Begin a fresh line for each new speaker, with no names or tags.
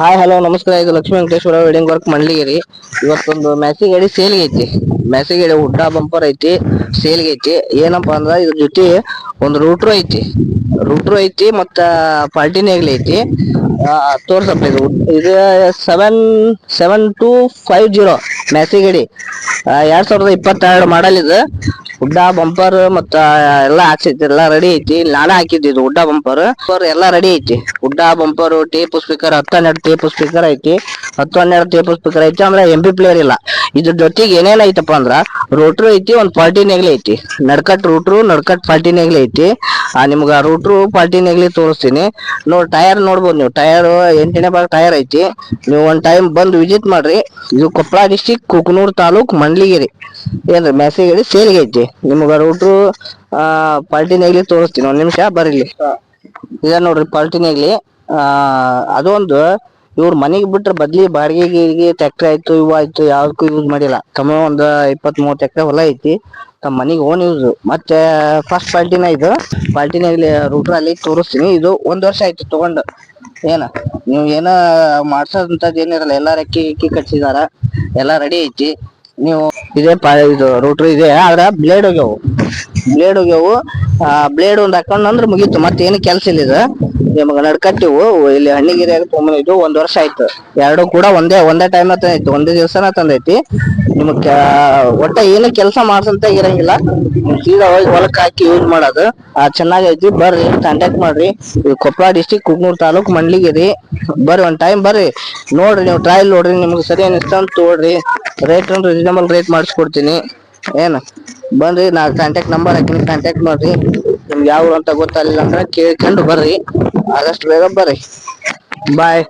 Hi hello ನಮಸ್ಕಾರ ಇದು Lakshmi Venkateshwara wedding work Mandligiri ಇವತ್ತೊಂದು ಮ್ಯಾಚಿಗೆ ಗಾಡಿ ಸೇಲ್ಗೆ ಐತಿ. ಮ್ಯಾಸಿ ಇದೆ ಹುಡ್ಡ ಬಂಪರ್ ಐತಿ ಸೇಲ್ಗೆ ಐತಿ. ಏನಪ್ಪಾ ಅಂದ್ರ ಇದ್ರ ಜೊತೆ ಒಂದು ರೂಟ್ರು ಐತಿ. ರೂಟ್ರು ಐತಿ ಮತ್ತ ಪಾರ್ಟಿ ನೇಗ್ಲಿ ಐತಿ. ತೋರ್ಸಪ್ಪ ಇದು. ಇದು seven seven two five zero Massey ಗಾಡಿ ಎರಡ್ ಸಾವಿರದ ಇಪ್ಪತ್ತೆರಡು ಮಾಡಲ್ ಇದು. ಹುಡ್ಡ ಬಂಪರ್ ಮತ್ತ ಎಲ್ಲಾ ಹಾಕ್ಸೈತಿ ಎಲ್ಲಾ ರೆಡಿ ಐತಿ. ನಾನೇ ಹಾಕಿದ್ದು ಇದು ಹುಡ್ಡ ಬಂಪರ್. ಎಲ್ಲಾ ರೆಡಿ ಐತಿ. ಹುಡ್ಡ ಬಂಪರ್ ಟೇಪ್ ಸ್ಪೀಕರ್ ಹತ್ತು ಹನ್ನೆರಡು ಟೇಪ್ ಸ್ಪೀಕರ್ ಐತಿ. ಹತ್ತು ಹನ್ನೆರಡು ಟೇಪ್ ಸ್ಪೀಕರ್ ಐತಿ. ಅಂದ್ರೆ ಎಂ ಪಿ ಪ್ಲೇಯರ್ ಇಲ್ಲ. ಇದ್ರ ಜೊತೆಗೆ ಏನೇನ್ ಐತಪ್ಪ ಅಂದ್ರ ರೋಟ್ರು ಐತಿ ಒಂದ್ ಪಾರ್ಟಿ ನೆಗ್ಲಿ ಐತಿ. ನಡ್ಕಟ್ ರೂಟ್ರು ನಡ್ಕಟ್ ಪಾರ್ಟಿ ನೆಗ್ಲಿ ಐತಿ. ಆ ನಿಮ್ಗ ರೂಟ್ರು ಪಾರ್ಟಿ ನೆಗ್ಲಿ ತೋರಿಸ್ತೀನಿ. ನೋಡ್ ಟೈರ್ ನೋಡ್ಬೋದು ನೀವು. ಟೈರ್ ಎಂಟನೇ ಭಾಗ ಟೈರ್ ಐತಿ. ನೀವು ಒಂದ್ ಟೈಮ್ ಬಂದು ವಿಸಿಟ್ ಮಾಡ್ರಿ. ಇದು ಕೊಪ್ಪಳ ಡಿಸ್ಟಿಕ್ ಕುಕನೂರ್ ತಾಲೂಕ್ ಮಂಡ್ಲಿಗಿರಿ. ಏನ್ರಿ ಮೆಸೇಜ್ ಸೇಲ್ಗೆ ಐತಿ. ನಿಮ್ಗ ರೂಟ್ರು ಆ ಪಾರ್ಟಿ ನೆಗ್ಲಿ ತೋರಿಸ್ತೀನಿ. ಒಂದ್ ನಿಮಿಷ ಬರೀಲಿ ಇದ ನೋಡ್ರಿ ಪಾರ್ಟಿ ನೆಗ್ಲಿ. ಆ ಅದೊಂದು ಇವ್ರ ಮನೆಗ್ ಬಿಟ್ರೆ ಬದ್ಲಿ ಬಾಡಿಗೆಗೆ ಟ್ರ್ಯಾಕ್ಟರ್ ಆಯ್ತು, ಇವ ಆಯ್ತು, ಯಾವ್ದಕ್ಕೂ ಯೂಸ್ ಮಾಡಿಲ್ಲ. ತಮ್ಮ ಒಂದ್ ಇಪ್ಪತ್ ಮೂವತ್ ಎಕರೆ ಹೊಲ ಐತಿ. ತಮ್ಮ ಮನೆಗೆ ಓನ್ ಯೂಸ್ ಮತ್ತೆ ಫಸ್ಟ್ ಪಾಲ್ಟಿನ ಇದು ಪಾಲ್ಟಿನಾಗ್ಲಿ ರೂಟರ್ ಅಲ್ಲಿ ತೋರಿಸ್ತೀನಿ. ಇದು ಒಂದ್ ವರ್ಷ ಆಯ್ತು ತಗೊಂಡು. ಏನ, ನೀವು ಏನ ಮಾಡ್ಸೋದಂತದ್ ಏನಿರಲ್ಲ ಎಲ್ಲಾ ರೆಕ್ಕಿ ಗಿಕ್ಕಿ ಕಟ್ಸಿದಾರ. ಎಲ್ಲಾ ರೆಡಿ ಐತಿ. ನೀವು, ಇದೇ ಪಾ, ಇದು ರೂಟರ್ ಇದೆ. ಆದ್ರ ಬ್ಲೇಡ್ ಹೋಗ್ಯಾವು. ಬ್ಲೇಡ್ ಹೋಗ್ಯಾವು. ಆ ಬ್ಲೇಡ್ ಒಂದ್ ಹಾಕೊಂಡ್ ಅಂದ್ರ ಮುಗೀತು. ಮತ್ತೆ ಏನು ಕೆಲ್ಸ ಇಲ್ಲ ಇದು. ನಿಮಗ ನಡ್ಕಟ್ಟಿವು. ಇಲ್ಲಿ ಹಣ್ಣಿಗಿರಿ ತೊಗೊಂಬಂದಿದ್ದು ಒಂದ್ ವರ್ಷ ಆಯ್ತು. ಎರಡು ಕೂಡ ಒಂದೇ ಒಂದೇ ಟೈಮ್ ತಂದೈತಿ ಒಂದೇ ದಿವಸನ ತಂದೈತಿ ನಿಮಗ್ ಒಟ್ಟ ಏನು ಕೆಲಸ ಮಾಡ್ಸಂತ ಇರಂಗಿಲ್ಲ. ಸೀದಾ ಹೋಗಿ ಹೊಲಕ್ ಹಾಕಿ ಯೂಸ್ ಮಾಡೋದು. ಆ ಚೆನ್ನಾಗೈತಿ ಬರ್ರಿ ಕಾಂಟ್ಯಾಕ್ಟ್ ಮಾಡ್ರಿ. ಇದು ಕೊಪ್ಪಳ ಡಿಸ್ಟಿಕ್ ಕುಗ್ನೂರ್ ತಾಲೂಕ್ ಮಂಡ್ಲಿಗಿರಿ ಬರ್ರಿ ಒಂದ್ ಟೈಮ್ ಬರ್ರಿ. ನೋಡ್ರಿ, ನೀವು ಟ್ರಯಲ್ ನೋಡ್ರಿ. ನಿಮ್ಗೆ ಸರಿ ಅನಿಸ್ತ ಅಂತ ತಗೊಳ್ರಿ ರೇಟ್ ರೀಸನಬಲ್ ರೇಟ್ ಮಾಡಿಸ್ಕೊಡ್ತೀನಿ. ಏನ್? ಬಂದ್ರಿ ನಾ ಕಾಂಟ್ಯಾಕ್ಟ್ ನಂಬರ್ ಹಾಕಿನಿ ಕಾಂಟ್ಯಾಕ್ಟ್ ಮಾಡ್ರಿ. ನಿಮ್ಗೆ ಯಾವ ಅಂತ ಗೊತ್ತಾಗ್ಲಿಲ್ಲ ಅಂದ್ರೆ ಕೇಳ್ಕೊಂಡು ಬರ್ರಿ. ಆದಷ್ಟು ಬೇಗ ಬರ್ರಿ. ಬಾಯ್